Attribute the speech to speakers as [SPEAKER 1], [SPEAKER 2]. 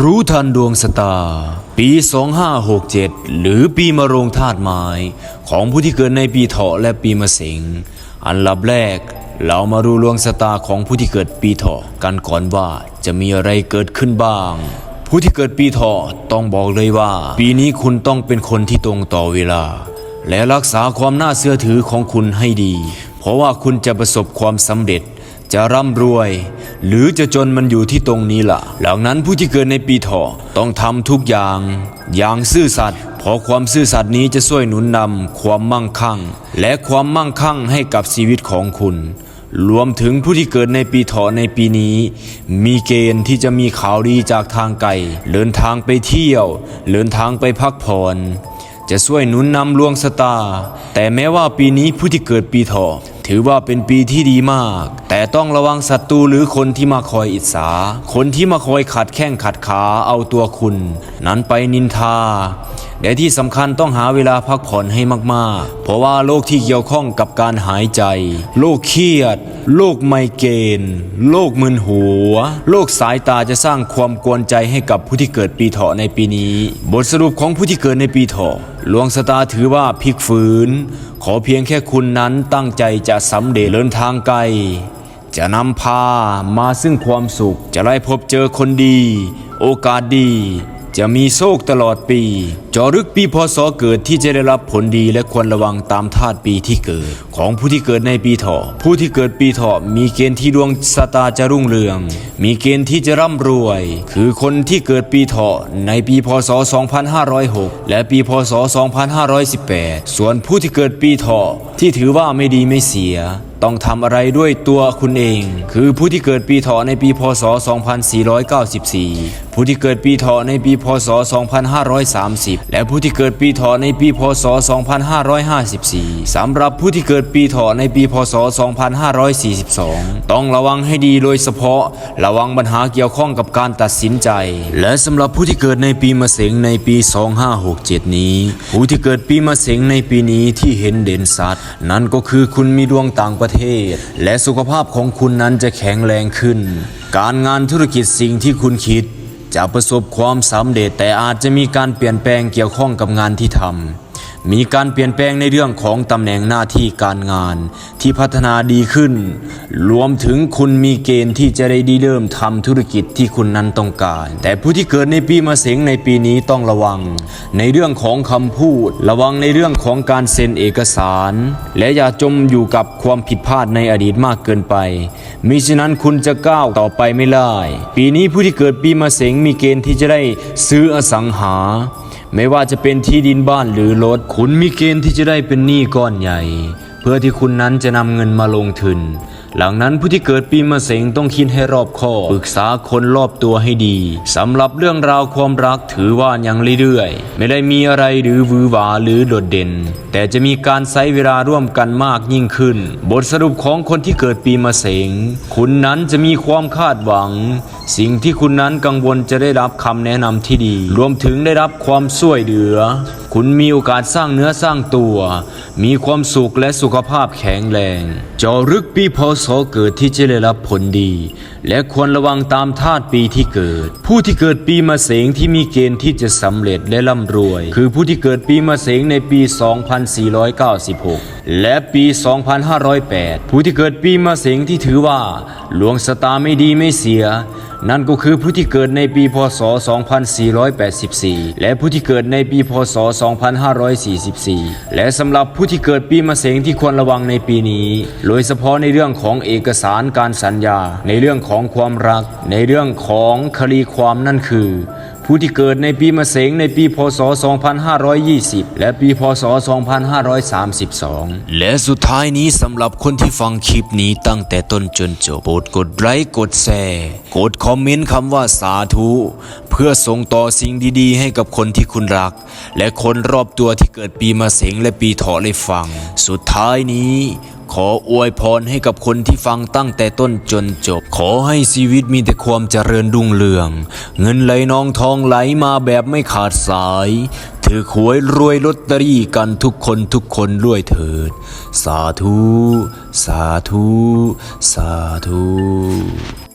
[SPEAKER 1] รู้ทันดวงสตาร์ปี 2567 หรือปีมะโรงธาตุไม้ ของผู้ที่เกิดในปีเถาะและปีมะเสง อันลับแรก เรามารู้ดวงสตาร์ของผู้ที่เกิดปีเถาะกันก่อนว่าจะมีอะไรเกิดขึ้นบ้าง ผู้ที่เกิดปีเถาะต้องบอกเลยว่า ปีนี้คุณต้องเป็นคนที่ตรงต่อเวลา และรักษาความน่าเชื่อถือของคุณให้ดี เพราะว่าคุณจะประสบความสำเร็จ จะร่ำรวย หรือจะจนมันอยู่ที่ตรงนี้ล่ะ หลังนั้นผู้ที่เกิดในปีเถาะต้องทำทุกอย่าง อย่างซื่อสัตย์เพราะความซื่อสัตย์นี้จะช่วยหนุนนำความมั่งคั่ง และความมั่งคั่งให้กับชีวิตของคุณ รวมถึงผู้ที่เกิดในปีเถาะในปีนี้ มีเกณฑ์ที่จะมีข่าวดีจากทางไกลเดินทางไปเที่ยวเดินทางไปพักผ่อนจะช่วยหนุนนำลวงสตา แต่แม้ว่าปีนี้ผู้ที่เกิดปีเถาะ ถือว่าเป็นปีที่ดีมาก แต่ต้องระวังศัตรูหรือคนที่มาคอยอิจฉาคนที่มาคอยขัดแข้งขัดขาเอาตัวคุณ นั้นไปนินทา และที่สำคัญต้องหาเวลาพักผ่อนให้มากๆ เพราะว่าโรคที่เกี่ยวข้องกับการหายใจ โรคเครียด โรคไมเกรน โรคมึนหัว โรคสายตาจะสร้างความกวนใจให้กับผู้ที่เกิดปีเถาะในปีนี้ บทสรุปของผู้ที่เกิดในปีเถาะหลวงสตาถือว่าพลิกฝืนขอเพียงแค่คุณนั้นตั้งใจจะสำเร็จเดินทางไกล จะนำพามาซึ่งความสุข จะได้พบเจอคนดี โอกาสดี จะมีโชคตลอดปี จอรึกปีพศเกิดที่จะได้รับผลดีและควรระวังตามธาตุปีที่เกิด ของผู้ที่เกิดในปีเถาะผู้ที่เกิดปีเถาะมีเกณฑ์ที่ดวงชะตาจะรุ่งเรือง มีเกณฑ์ที่จะร่ำรวย คือคนที่เกิดปีเถาะในปีพศ 2506 และปีพศ 2518 ส่วนผู้ที่เกิดปีเถาะที่ถือว่าไม่ดีไม่เสีย ต้องทำอะไรด้วยตัวคุณเอง คือผู้ที่เกิดปีเถาะในปีพศ 2494 ผู้ที่เกิดปีเถาะในปีพศ 2530 และผู้ที่เกิดปีเถาะในปีพศ 2554 สำหรับผู้ที่เกิดปีเถาะในปีพศ 2542 ต้องระวังให้ดีโดยเฉพาะ ระวังปัญหาเกี่ยวข้องกับการตัดสินใจ และสำหรับผู้ที่เกิดในปีมะเสงในปี 2567 นี้ ผู้ที่เกิดปีมะเสงในปีนี้ที่เห็นเด่นชัดนั่นก็คือคุณมีดวงต่างประเทศ และสุขภาพของคุณนั้นจะแข็งแรงขึ้น การงานธุรกิจสิ่งที่คุณคิด จะประสบความสำเร็จแต่อาจจะมีการเปลี่ยนแปลงเกี่ยวข้องกับงานที่ทำ มีการเปลี่ยนแปลงในเรื่องของตำแหน่งหน้าที่การงานที่พัฒนาดีขึ้น รวมถึงคุณมีเกณฑ์ที่จะได้ดีเริ่มทำธุรกิจที่คุณนั้นต้องการ แต่ผู้ที่เกิดในปีมะเสงในปีนี้ต้องระวัง ในเรื่องของคำพูด ระวังในเรื่องของการเซ็นเอกสาร และอย่าจมอยู่กับความผิดพลาดในอดีตมากเกินไปมิฉะนั้นคุณจะก้าวต่อไปไม่ได้ ปีนี้ผู้ที่เกิดปีมะเสงมีเกณฑ์ที่จะได้ซื้ออสังหา ไม่ว่าจะเป็นที่ดินบ้านหรือรถคุณมีเกณฑ์ที่จะได้เป็นหนี้ก้อนใหญ่ เพื่อที่คุณนั้นจะนำเงินมาลงทุนหลังนั้นผู้ที่เกิดปีมะเสงต้องคิดให้รอบคอบปรึกษาคนรอบตัวให้ดีสำหรับเรื่องราวความรักถือว่ายังเรื่อยๆ ไม่ได้มีอะไรหรือวือหวาหรือโดดเด่น แต่จะมีการใช้เวลาร่วมกันมากยิ่งขึ้น บทสรุปของคนที่เกิดปีมะเสงคุณนั้นจะมีความคาดหวัง สิ่งที่คุณนั้นกังวลจะได้รับคำแนะนำที่ดี รวมถึงได้รับความช่วยเหลือ คุณมีโอกาสสร้างเนื้อสร้างตัว มีความสุขและสุขภาพแข็งแรงจอรึกปีพศเกิดที่จะได้รับผลดี และควรระวังตามธาตุปีที่เกิด ผู้ที่เกิดปีมะเสงที่มีเกณฑ์ที่จะสำเร็จและร่ำรวย คือผู้ที่เกิดปีมะเสงในปี 2496 และปี 2508 ผู้ที่เกิดปีมะเสงที่ถือว่าหลวงสตาไม่ดีไม่เสีย นั่นก็คือผู้ที่เกิดในปีพศ 2484 และผู้ที่เกิดในปีพศ 2544 และสำหรับผู้ที่เกิดปีมะเสงที่ควรระวังในปีนี้ โดยเฉพาะในเรื่องของเอกสารการสัญญา ในเรื่องของความรัก ในเรื่องของคดีความนั่นคือ ผู้ที่เกิดในปีมะเสงในปีพศ 2520 และปีพศ 2532 และสุดท้ายนี้สำหรับคนที่ฟังคลิปนี้ตั้งแต่ต้นจนจบโปรดกดไลค์กดแชร์กดคอมเมนต์คำว่าสาธุ เพื่อส่งต่อสิ่งดีๆ ให้กับคนที่คุณรัก และคนรอบตัวที่เกิดปีมะเสงและปีเถาะได้ฟัง สุดท้ายนี้ ขออวยพรให้กับคนที่ฟังตั้งแต่ต้นจนจบ ขอให้ชีวิตมีแต่ความเจริญรุ่งเรือง เงินไหลนองทองไหลมาแบบไม่ขาดสาย ถือหวยรวยลอตเตอรี่กันทุกคนทุกคนด้วยเถิด สาธุ สาธุ สาธุ